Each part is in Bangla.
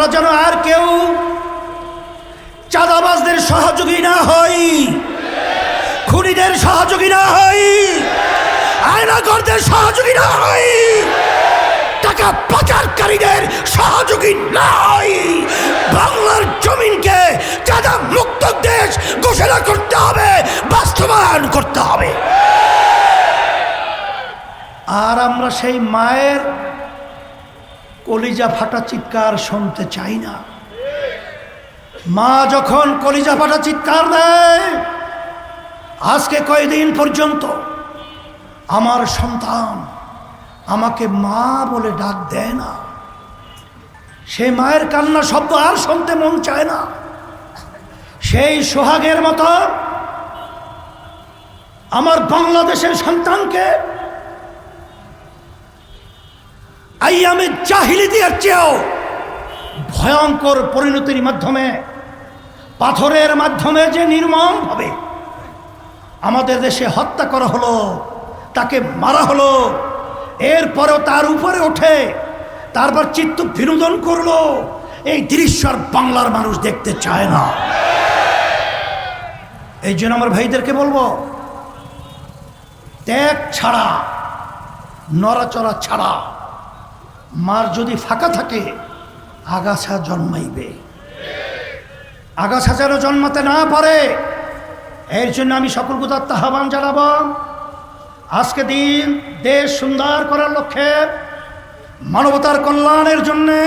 আমরা যেন আর কেউ চাঁদাবাজদের সহযোগী না হই। খুনিদের সহযোগী না হই। আয়নাগরদের সহযোগী না হই। টাকা পাচারকারীদের সহযোগী না হই। বাংলার জমিনকে চাঁদা মুক্ত দেশ ঘোষণা করতে হবে, বাস্তবায়ন করতে হবে। আর আমরা সেই মায়ের কলিজা ফাটা চিৎকার শুনতে চাই না। মা যখন কলিজা ফাটা চিৎকার দেয়, আজকে কয়দিন পর্যন্ত আমার সন্তান আমাকে মা বলে ডাক দেয় না। সে মায়ের কান্না শব্দ আর শুনতে মন চায় না। সেই সোহাগের মতো আমার বাংলাদেশের সন্তানকে আইয়ামে জাহিলি দেওয়ার চেয়েও ভয়ঙ্কর পরিণতির মাধ্যমে, পাথরের মাধ্যমে যে নির্মম হবে, আমাদের দেশে হত্যা করা হলো, তাকে মারা হলো, এরপরেও তার উপরে ওঠে, তারপর চিত্ত বিনোদন করল, এই দৃশ্য আর বাংলার মানুষ দেখতে চায় না। এই জন্য আমার ভাইদেরকে বলব, ত্যাগ ছাড়া, নড়াচড়া ছাড়া মার যদি ফাঁকা থাকে, আগাছা জন্মাইবে। আগাছা যেন জন্মাতে না পারে, এর জন্য আমি সকল গুদাত্ত আহ্বান জানাব। আজকে দিন দেশ সুন্দর করার লক্ষ্যে মানবতার কল্যাণের জন্যে,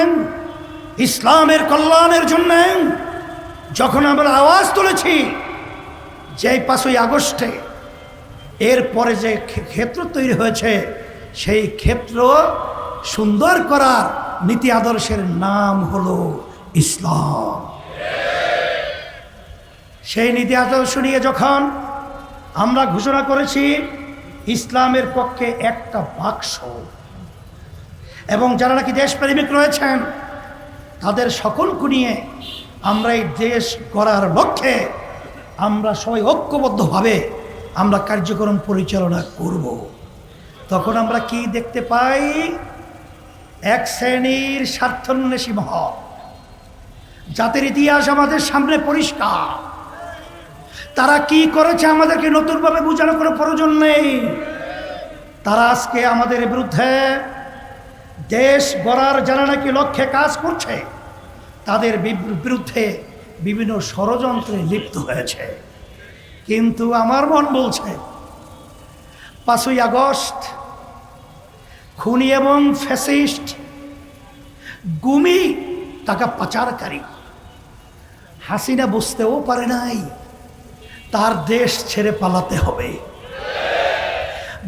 ইসলামের কল্যাণের জন্যে যখন আমরা আওয়াজ তুলেছি যে পাঁচই আগস্টে, এরপরে যে ক্ষেত্র তৈরি হয়েছে, সেই ক্ষেত্র সুন্দর করার নীতি আদর্শের নাম হলো ইসলাম। সেই নীতি আদর্শ নিয়ে যখন আমরা ঘোষণা করেছি, ইসলামের পক্ষে একটা বাক্স, এবং যারা নাকি দেশপ্রেমিক রয়েছেন, তাদের সকলকে নিয়ে আমরা এই দেশ গড়ার লক্ষ্যে আমরা সবাই ঐক্যবদ্ধভাবে আমরা কার্যক্রম পরিচালনা করব। তখন আমরা কি দেখতে পাই? এক শ্রেণির স্বার্থন্বেষী মহল। জাতির ইতিহাস আমাদের সামনে পরিষ্কার। তারা কি করেছে আমাদেরকে নতুনভাবে বোঝানো কোনো প্রয়োজন নেই। তারা আজকে আমাদের বিরুদ্ধে দেশ গড়ার যারা নাকি লক্ষ্যে কাজ করছে, তাদের বিরুদ্ধে বিভিন্ন ষড়যন্ত্রে লিপ্ত হয়েছে। কিন্তু আমার মন বলছে, পাঁচই আগস্ট খুনি এবং ফ্যাসিস্ট। গুমি টাকা পাচারকারী হাসিনা বুঝতেও পারে নাই, তার দেশ ছেড়ে পালাতে হবে।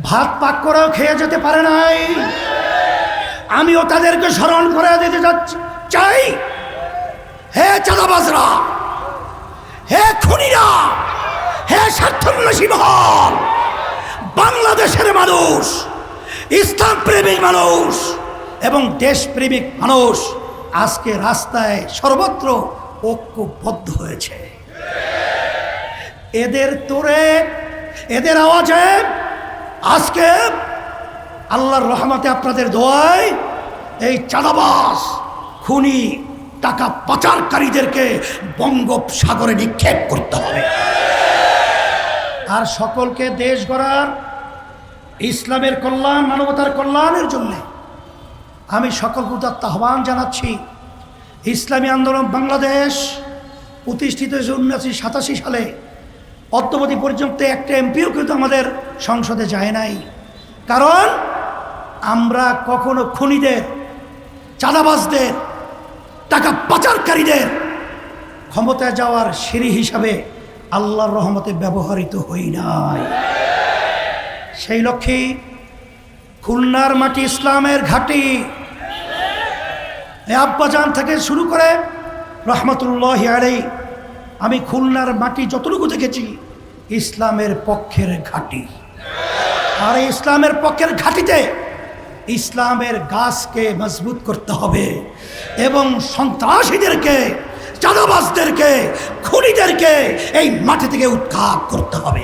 ভাত পাক করেও খেয়ে যেতে পারে নাই। আমিও তাদেরকে স্মরণ করে দিতে যাচ্ছি চাই। হে চাঁদাবাজরা, হে খুনিরা, হে স্বার্থন্বেষী মহল, বাংলাদেশের মানুষ। ইসলাম প্রেমিক মানুষ এবং দেশপ্রেমিক মানুষ আজকে রাস্তায় সর্বত্র ঐক্যবদ্ধ হয়েছে। এদের তোরে, এদের আওয়াজে আজকে আল্লাহর রহমতে আপনাদের দোয়ায় এই চাঁদাবাস খুনি, টাকা পাচারকারীদেরকে বঙ্গোপসাগরে নিক্ষেপ করতে হবে। আর সকলকে দেশ গড়ার ইসলামের কল্যাণ, মানবতার কল্যাণের জন্য আমি সকল উদাত্ত আহ্বান জানাচ্ছি। ইসলামী আন্দোলন বাংলাদেশ প্রতিষ্ঠিত হয়েছে উনিশশো সাতাশি সালে। অদ্যবধি পর্যন্ত একটা এমপিও কিন্তু আমাদের সংসদে যায় নাই। কারণ আমরা কখনো খুনিদের, চাঁদাবাজদের, টাকা পাচারকারীদের ক্ষমতায় যাওয়ার সিঁড়ি হিসাবে আল্লাহর রহমতে ব্যবহৃত হই নাই। সেই লক্ষ্যে খুলনার মাটি ইসলামের ঘাঁটি। আব্বাজান থেকে শুরু করে রহমতুল্লাহ আলাই আমি খুলনার মাটি যতটুকু দেখেছি, ইসলামের পক্ষের ঘাঁটি। আর ইসলামের পক্ষের ঘাঁটিতে ইসলামের গাছকে মজবুত করতে হবে এবং সন্ত্রাসীদেরকে, চাঁদাবাজদেরকে, খুনিদেরকে এই মাটি থেকে উৎখাত করতে হবে।